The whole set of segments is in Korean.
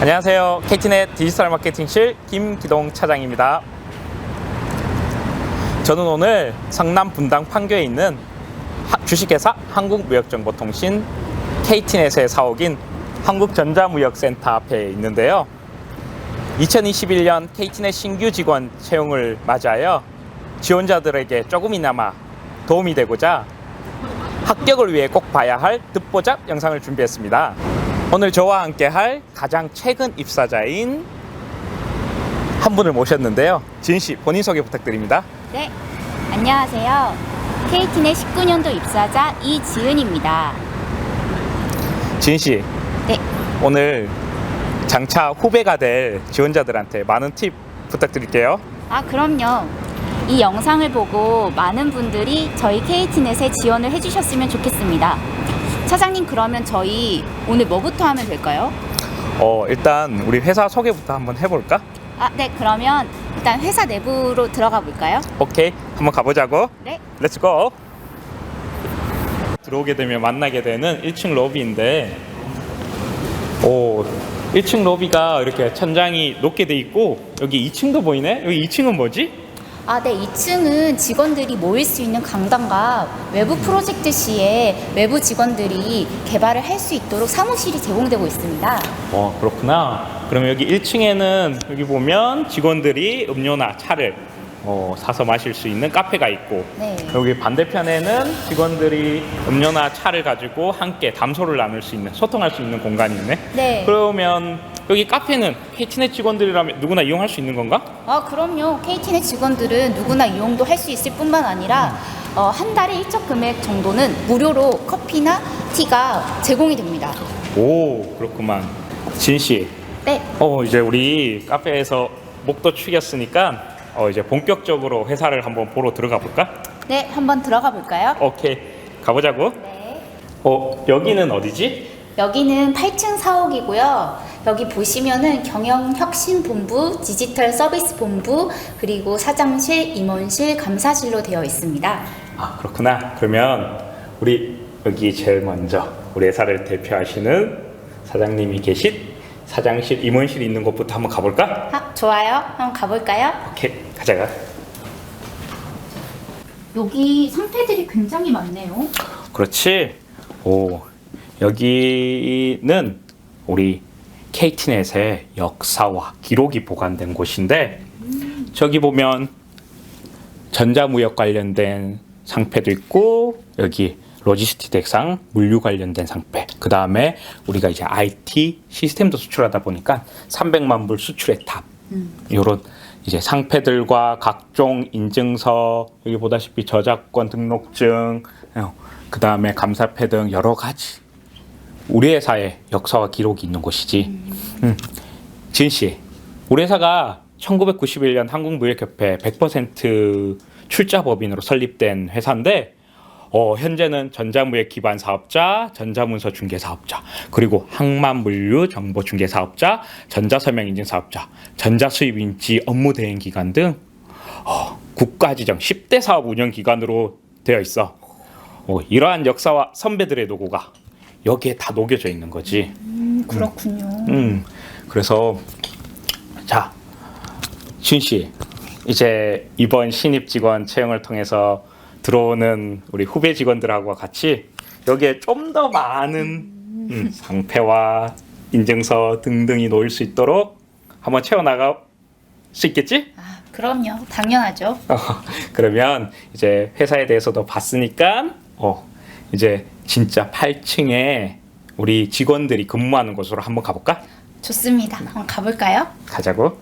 안녕하세요. KT넷 디지털 마케팅실 김기동 차장입니다. 저는 오늘 성남 분당 판교에 있는 하- 주식회사 한국무역정보통신 KT넷의 사옥인 한국전자무역센터 앞에 있는데요. 2021년 KT넷 신규 직원 채용을 맞이하여 지원자들에게 조금이나마 도움이 되고자 합격을 위해 꼭 봐야 할 듣보잡 영상을 준비했습니다. 오늘 저와 함께 할 가장 최근 입사자인 한 분을 모셨는데요. 지은 씨 본인 소개 부탁드립니다. 네, 안녕하세요. KT넷 19년도 입사자 이지은입니다. 지은 씨 네, 오늘 장차 후배가 될 지원자들한테 많은 팁 부탁드릴게요. 아 그럼요. 이 영상을 보고 많은 분들이 저희 KT넷에 지원을 해주셨으면 좋겠습니다. 차장님 그러면 저희 오늘 뭐부터 하면 될까요? 어 일단 우리 회사 소개부터 한번 해볼까? 아, 네, 그러면 일단 회사 내부로 들어가 볼까요? 오케이 한번 가보자고. 네, 렛츠 고! 들어오게 되면 만나게 되는 1층 로비인데 오 1층 로비가 이렇게 천장이 높게 돼 있고 여기 2층도 보이네? 여기 2층은 뭐지? 아, 네, 2층은 직원들이 모일 수 있는 강당과 외부 프로젝트 시에 외부 직원들이 개발을 할 수 있도록 사무실이 제공되고 있습니다. 어 그렇구나 그러면 여기 1층에는 여기 보면 직원들이 음료나 차를 어, 사서 마실 수 있는 카페가 있고 네. 여기 반대편에는 직원들이 음료나 차를 가지고 함께 담소를 나눌 수 있는 소통할 수 있는 공간이 있네 네. 그러면 여기 카페는 KT넷 직원들이라면 누구나 이용할 수 있는 건가? 아, 그럼요. KT넷 직원들은 누구나 이용도 할 수 있을 뿐만 아니라 어, 한 달에 일정 금액 정도는 무료로 커피나 티가 제공이 됩니다. 오 그렇구만 진 씨, 네, 어 이제 우리 카페에서 목도 축였으니까 어 이제 본격적으로 회사를 한번 보러 들어가 볼까? 네, 한번 들어가 볼까요? 오케이 가보자고. 네. 어 여기는 어디지? 여기는 8층 사옥이고요. 여기 보시면은 경영혁신본부, 디지털 서비스 본부, 그리고 사장실, 임원실, 감사실로 되어 있습니다. 아 그렇구나. 그러면 우리 여기 제일 먼저 우리 회사를 대표하시는 사장님이 계신 사장실 임원실 있는 곳부터 한번 가볼까? 아, 좋아요. 한번 가볼까요? 오케이 가자가. 여기 상태들이 굉장히 많네요. 그렇지. 오, 여기는 우리 KT넷의 역사와 기록이 보관된 곳인데 저기 보면 전자무역 관련된 상패도 있고 여기 로지스틱 대상 물류 관련된 상패. 그 다음에 우리가 이제 IT 시스템도 수출하다 보니까 300만 불 수출의 탑. 이런 이제 상패들과 각종 인증서 여기 보다시피 저작권 등록증 그 다음에 감사패 등 여러 가지 우리 회사의 역사와 기록이 있는 곳이지. 음. 지은 씨, 우리 회사가 1991년 한국무역협회 100% 출자법인으로 설립된 회사인데 어, 현재는 전자무역 기반 사업자, 전자문서 중개 사업자, 그리고 항만 물류 정보 중개 사업자, 전자서명 인증 사업자, 전자수입 인지 업무 대행 기관 등 어, 국가 지정 10대 사업 운영 기관으로 되어 있어. 어, 이러한 역사와 선배들의 노고가 여기에 다 녹여져 있는 거지. 음, 그렇군요. 음, 그래서 자, 신 씨, 이제 이번 신입 직원 채용을 통해서 들어오는 우리 후배 직원들하고 같이 여기에 좀 더 많은 음, 상패와 인증서 등등이 놓일 수 있도록 한번 채워 나갈 수 있겠지? 아, 그럼요. 당연하죠. 어, 그러면 이제 회사에 대해서도 봤으니까 어, 이제 진짜 8층에 우리 직원들이 근무하는 곳으로 한번 가볼까? 좋습니다. 한번 가볼까요? 가자고.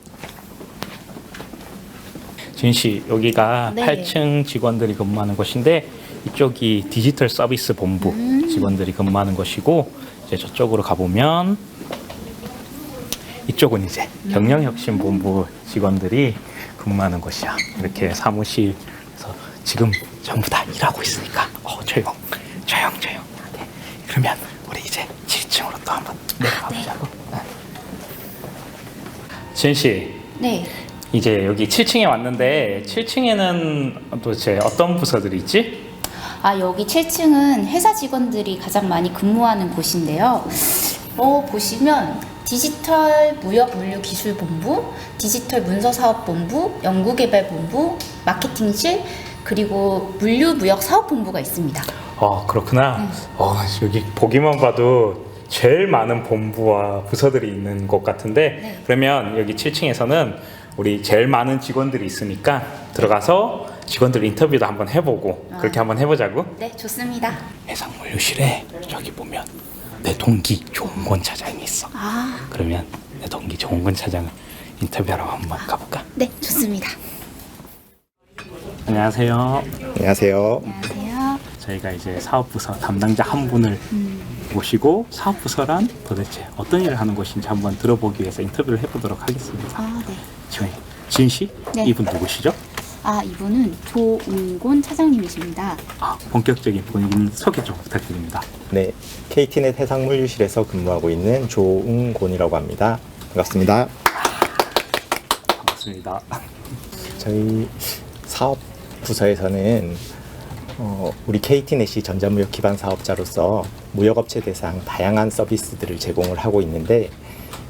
진 씨, 여기가 네. 8층 직원들이 근무하는 곳인데 이쪽이 디지털 서비스 본부 음. 직원들이 근무하는 곳이고 이제 저쪽으로 가보면 이쪽은 이제 음. 경영혁신본부 직원들이 근무하는 곳이야. 이렇게 사무실에서 지금 전부 다 일하고 있으니까 어 조용, 조용, 조용. 네. 그러면 우리 이제 7층으로 또 한번 내려가 보자고. 네. 진 씨, 네. 이제 여기 7층에 왔는데 7층에는 도대체 어떤 부서들이 있지? 아, 여기 7층은 회사 직원들이 가장 많이 근무하는 곳인데요. 어, 보시면 디지털 무역 물류 기술 본부, 디지털 문서 사업 본부, 연구 개발 본부, 마케팅실, 그리고 물류 무역 사업 본부가 있습니다. 어 그렇구나. 어 여기 보기만 봐도 제일 많은 본부와 부서들이 있는 곳 같은데 네. 그러면 여기 7층에서는 우리 제일 많은 직원들이 있으니까 들어가서 직원들 인터뷰도 한번 해보고 아. 그렇게 한번 해보자고. 네, 좋습니다. 해상 물류실에 저기 보면 내 동기 조은권 차장이 있어. 아, 그러면 내 동기 조은권 차장을 인터뷰하러 한번 가볼까? 네, 좋습니다. 안녕하세요. 안녕하세요. 안녕하세요. 저희가 이제 사업부서 담당자 한 분을 모시고 사업부서란 도대체 어떤 일을 하는 곳인지 한번 들어보기 위해서 인터뷰를 해보도록 하겠습니다. 아, 네. 지원 지은 씨, 네. 이분 누구시죠? 아, 이분은 조은곤 차장님이십니다. 아, 본격적인 본인 소개 좀 부탁드립니다. 네, KT넷 해상물류실에서 근무하고 있는 조웅곤이라고 합니다. 반갑습니다. 반갑습니다. 저희 사업 부서에서는 어, 우리 KT넷이 전자무역 기반 사업자로서 무역업체 대상 다양한 서비스들을 제공을 하고 있는데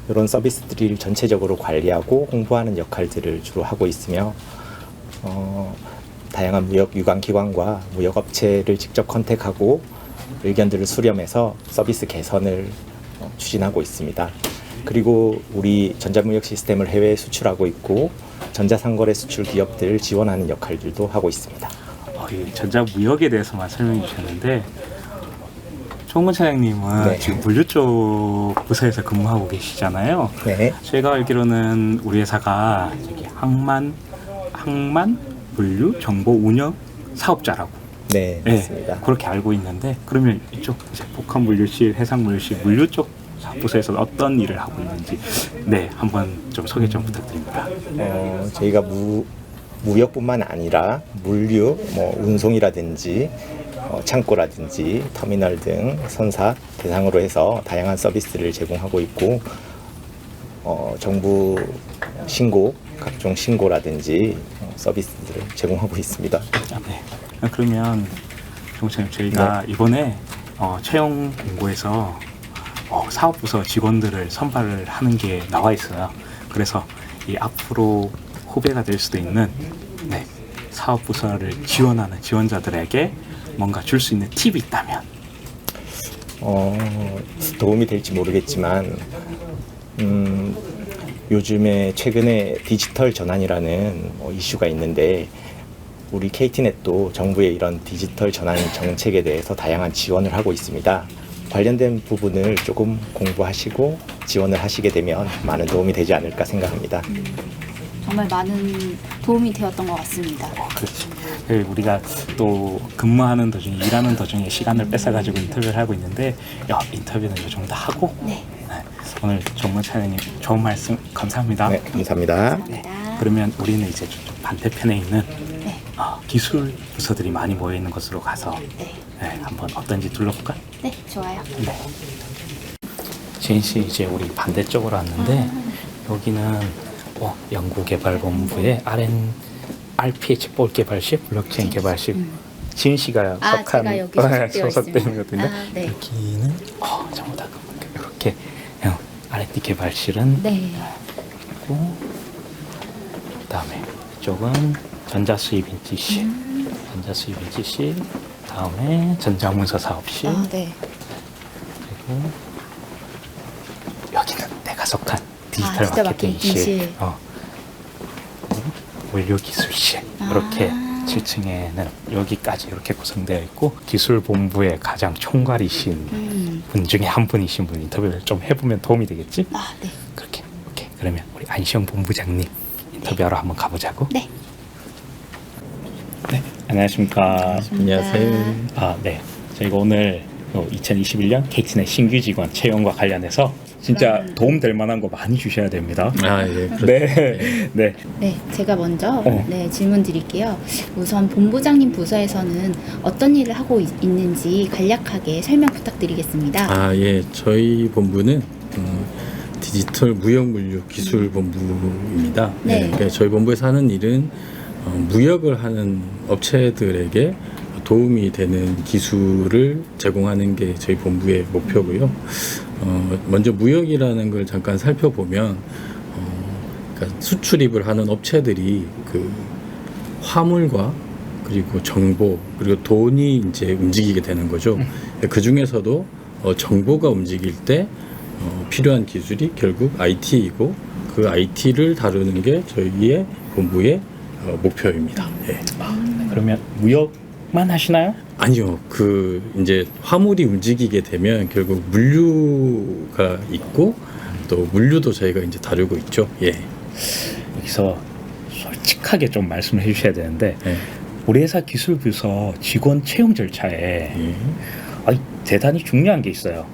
이런 서비스들을 전체적으로 관리하고 홍보하는 역할들을 주로 하고 있으며 어, 다양한 무역 유관 기관과 무역업체를 직접 컨택하고 의견들을 수렴해서 서비스 개선을 어, 추진하고 있습니다. 그리고 우리 전자무역 시스템을 해외에 수출하고 있고 전자상거래 수출 기업들을 지원하는 역할들도 하고 있습니다. 어, 이 전자무역에 대해서만 설명해 주셨는데 조은권 차장님은 네. 지금 물류 쪽 부서에서 근무하고 계시잖아요. 네, 제가 알기로는 우리 회사가 저기 항만 항만 물류 정보 운영 사업자라고 네, 네, 맞습니다. 그렇게 알고 있는데 그러면 이쪽 이제 복합 물류실, 해상 물류실, 물류 쪽 부서에서 어떤 일을 하고 있는지 네 한번 좀 소개 좀 부탁드립니다. 어, 저희가 무, 무역뿐만 아니라 물류, 뭐 운송이라든지 어, 창고라든지 터미널 등 선사 대상으로 해서 다양한 서비스를 제공하고 있고 어, 정부 신고, 각종 신고라든지 어, 서비스들을 제공하고 있습니다. 아, 네. 아, 그러면 정차님 저희가 이번에 어, 채용 공고에서 어, 사업부서 직원들을 선발을 하는 게 나와 있어요. 그래서 이 앞으로 후배가 될 수도 있는 네, 사업 부서를 지원하는 지원자들에게 뭔가 줄 수 있는 팁이 있다면 어, 도움이 될지 모르겠지만, 음, 요즘에 최근에 디지털 전환이라는 뭐 이슈가 있는데, 우리 KT넷도 정부의 이런 디지털 전환 정책에 대해서 다양한 지원을 하고 있습니다. 관련된 부분을 조금 공부하시고 지원을 하시게 되면 많은 도움이 되지 않을까 생각합니다. 정말 많은 도움이 되었던 것 같습니다. 어, 그렇지. 그 우리가 또 근무하는 도중에 일하는 도중에 시간을 뺏어가지고 인터뷰를 하고 있는데 야, 인터뷰는 요 정도 하고 네. 네, 오늘 정문 차장님 좋은 말씀 감사합니다. 네, 감사합니다. 감사합니다. 그러면 우리는 이제 좀 반대편에 있는 네. 어, 기술 부서들이 많이 모여 있는 곳으로 가서 네. 네, 한번 어떤지 둘러볼까? 네, 좋아요. 네. 지인 씨 이제 우리 반대쪽으로 왔는데 여기는 어, 연구개발본부의 RN RPH 볼 개발실, 블록체인 개발실. 지인 씨가 아, 속한 제가 여기 소속되어 소속되어 있습니다. 있거든요. 아, 네. 여기는 어, 전부 다 이렇게 어, R&D 개발실은 네. 있고 그다음에 이쪽은 전자수입 인지실, 음. 전자수입 인지실, 다음에 전자문서 사업실. 아, 네. 그리고 여기는 내가 속한 디지털 아, 마케팅실. 어. 물류 기술실 아. 이렇게 7층에는 여기까지 이렇게 구성되어 있고 기술 본부의 가장 총괄이신 음. 분 중에 한 분이신 분 인터뷰를 좀 해보면 도움이 되겠지? 아, 네. 그렇게 오케이 그러면 우리 안시영 본부장님 인터뷰하러 한번 가보자고. 네. 네 안녕하십니까. 안녕하세요. 아, 네. 저희가 오늘 2021년 케이트넷 신규 직원 채용과 관련해서 진짜 음. 도움 될 만한 거 많이 주셔야 됩니다. 아, 예. 그렇- 네, 네. 네, 제가 먼저 어. 네, 질문 드릴게요. 우선 본부장님 부서에서는 어떤 일을 하고 있, 는지 간략하게 설명 부탁드리겠습니다. 아, 예. 저희 본부는 음, 디지털 무역 물류 기술 본부입니다. 네. 그러니까 저희 본부에서 하는 일은 어, 무역을 하는 업체들에게 도움이 되는 기술을 제공하는 게 저희 본부의 목표고요. 어, 먼저 무역이라는 걸 잠깐 살펴보면 어, 그러니까 수출입을 하는 업체들이 그 화물과 그리고 정보 그리고 돈이 이제 움직이게 되는 거죠. 그 중에서도 어, 정보가 움직일 때 어, 필요한 기술이 결국 IT이고 그 IT를 다루는 게 저희의 본부의 어, 목표입니다. 예. 그러면 무역 만 하시나요? 아니요, 그 이제 화물이 움직이게 되면 결국 물류가 있고 또 물류도 저희가 이제 다루고 있죠. 예. 여기서 솔직하게 좀 말씀을 해주셔야 되는데 예. 우리 회사 기술 부서 직원 채용 절차에 예. 아이, 대단히 중요한 게 있어요.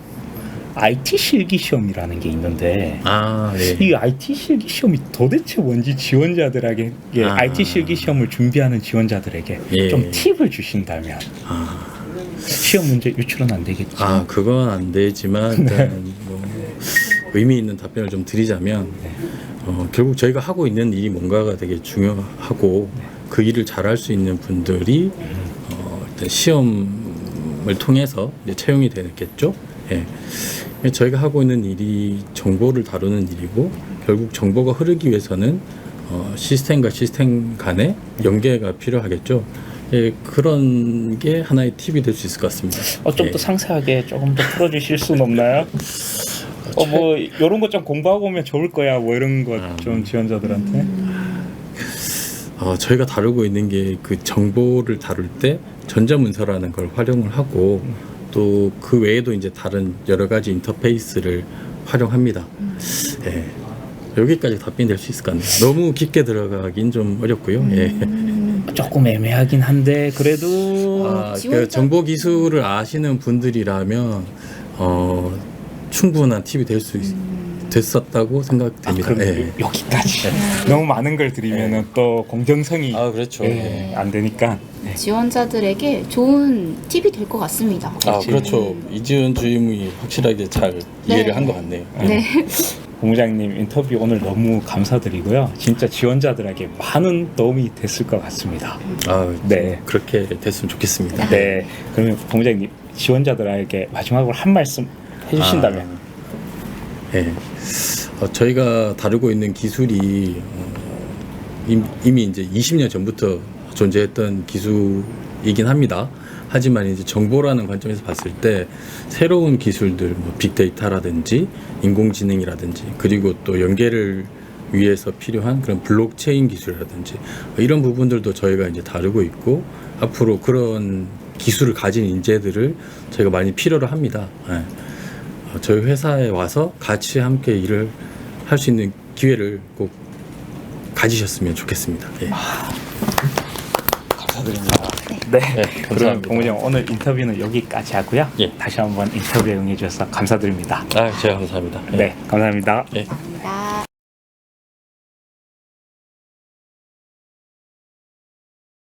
IT 실기 시험이라는 게 있는데 아, 네. 이 IT 실기 시험이 도대체 뭔지 지원자들에게 예, 아. IT 실기 시험을 준비하는 지원자들에게 예. 좀 팁을 주신다면 아, 시험 문제 유출은 안 되겠죠. 아, 그건 안 되지만 일단 뭐 의미 있는 답변을 좀 드리자면 어, 결국 저희가 하고 있는 일이 뭔가가 되게 중요하고 그 일을 잘할 수 있는 분들이 어, 일단 시험을 통해서 이제 채용이 되겠죠. 예. 저희가 하고 있는 일이 정보를 다루는 일이고 결국 정보가 흐르기 위해서는 어, 시스템과 시스템 간의 연계가 필요하겠죠. 예, 그런 게 하나의 팁이 될 수 있을 것 같습니다. 어, 좀더 예. 상세하게 조금 더 풀어주실 수는 없나요? 어, 뭐 이런 것 좀 공부하고 오면 좋을 거야. 뭐 이런 것 좀 지원자들한테. 어, 저희가 다루고 있는 게 그 정보를 다룰 때 전자문서라는 걸 활용을 하고 또 그 외에도 이제 다른 여러 가지 인터페이스를 활용합니다. 예. 여기까지 답변이 될 수 있을 것 같네요. 너무 깊게 들어가긴 좀 어렵고요. 예. 조금 애매하긴 한데 그래도 아, 그 지원자- 정보 기술을 아시는 분들이라면 어, 충분한 팁이 될 수 됐었다고 아, 생각됩니다. 그럼 예. 여기까지 너무 많은 걸 드리면 은 또 공정성이 아 그렇죠. 예, 안 되니까 지원자들에게 좋은 팁이 될 것 같습니다. 아 그렇죠. 이지은 주임이 확실하게 잘 네. 이해를 한것 같네요. 네. 본부장님 인터뷰 오늘 너무 감사드리고요. 진짜 지원자들에게 많은 도움이 됐을 것 같습니다. 아, 네. 네. 그렇게 됐으면 좋겠습니다. 네, 그러면 본부장님 지원자들에게 마지막으로 한 말씀 해주신다면 네. 어, 저희가 다루고 있는 기술이 어, 임- 이미 이제 20년 전부터 존재했던 기술이긴 합니다. 하지만 이제 정보라는 관점에서 봤을 때 새로운 기술들, 뭐 빅데이터라든지 인공지능이라든지 그리고 또 연계를 위해서 필요한 그런 블록체인 기술이라든지 이런 부분들도 저희가 이제 다루고 있고 앞으로 그런 기술을 가진 인재들을 저희가 많이 필요로 합니다. 예. 어, 저희 회사에 와서 같이 함께 일을 할 수 있는 기회를 꼭 가지셨으면 좋겠습니다. 예. 감사드립니다. 네, 그러면 감사합니다. 오늘 인터뷰는 여기까지 하고요. 예. 다시 한번 인터뷰에 응해주셔서 감사드립니다. 아, 제가 감사합니다. 네, 감사합니다. 예.